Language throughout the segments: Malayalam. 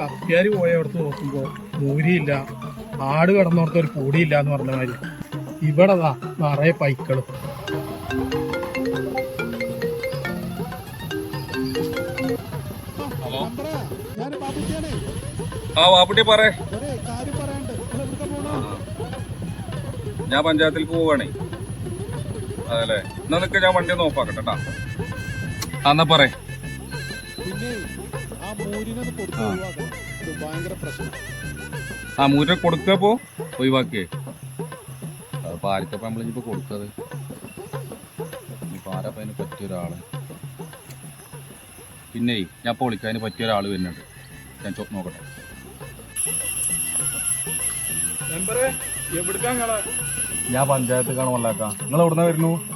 കപ്പ്യാര് പോയവിടത്ത് നോക്കുമ്പോൾ മൂരിയില്ല. ആട് കിടന്നോടത്ത് ഒരു പൂടിയില്ല എന്ന് പറഞ്ഞ മാതിരി. ഇവിടെ നിറയെ പൈക്കൾ. ആ വാപ്പുട്ടി പറ. ഞാൻ പഞ്ചായത്തിൽ പോവാണേ. അതല്ലേ? എന്നാ നിക്ക ഞാൻ വണ്ടി നോക്കാം ഓഫാക്കട്ടെ കേട്ടാ എന്നാ പറ. ആ മൂരിനെ ഒന്ന് കൊടുത്ത് ഒഴിവാക്കണം. ഇത് ഭയങ്കര പ്രശ്നം. ആ മൂര കൊടുക്കപ്പോ ഒഴിവാക്കിയേ. അതിപ്പോ ആർക്കപ്പോ നമ്മളിപ്പോ കൊടുത്തത് ഇനിയിപ്പോ ആരപ്പോ അതിന് പറ്റിയ ഒരാൾ? പിന്നെ ഞാൻ ഇപ്പോൾ വിളിക്കാൻ പറ്റിയ ഒരാൾ വരുന്നുണ്ട്. ഞാൻ ചോ- നോക്കട്ടെ. ഞാൻ പഞ്ചായത്ത് കാണാൻ കാണുമല്ലാക്ക നിങ്ങൾ എവിടുന്ന വരുന്നു?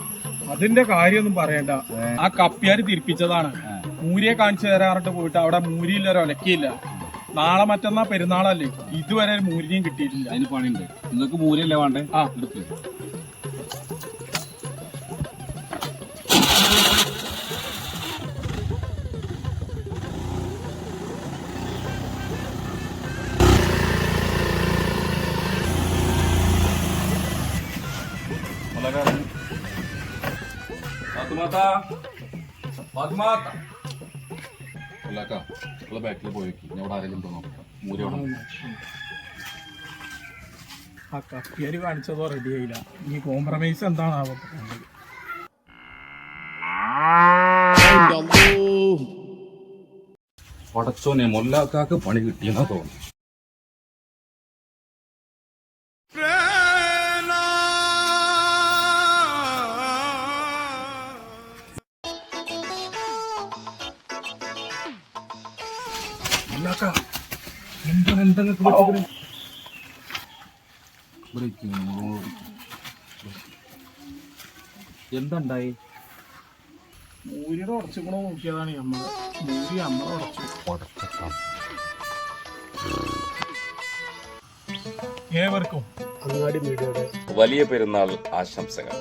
അതിന്റെ കാര്യമൊന്നും പറയണ്ട. ആ കപ്പ്യാര് തിരിപ്പിച്ചതാണ്. ഏ. മൂരിയെ കാണിച്ചു തരാറിട്ട് പോയിട്ട് അവിടെ മൂരിയില്ല ഒരു ഒലക്കിയില്ല. നാളെ മറ്റന്നാ പെരുന്നാളല്ലേ? ഇതുവരെ ഒരു മൂരിനെയും കിട്ടിയിട്ടില്ല. അതിന് പണിയുണ്ട്. നിങ്ങൾക്ക് മൂരിയല്ലേ വേണ്ടേ? ആ. എടുക്ക് ബാക്കിൽ പോയി ഞാൻ ഇവിടെ ആരെങ്കിലും ഉണ്ടോ നോക്കാം. ആ കപ്പ്യാര് കാണിച്ചതോ റെഡി ആയില്ല. ഈ കോംപ്രമൈസ് എന്താണ് പടച്ചോനെ മൊല്ലാക്കാക്ക് പണി കിട്ടിയെന്നാ തോന്നുന്നു. എന്തുണ്ടായി? മൂരിയുടെ ഉടച്ചുകൂടെ നോക്കിയതാണ് നമ്മൾ. മൂരി നമ്മളെ ഉടച്ചു ഏവർക്കും അങ്ങാടി മീഡിയയുടെ വലിയ പെരുന്നാൾ ആശംസകൾ.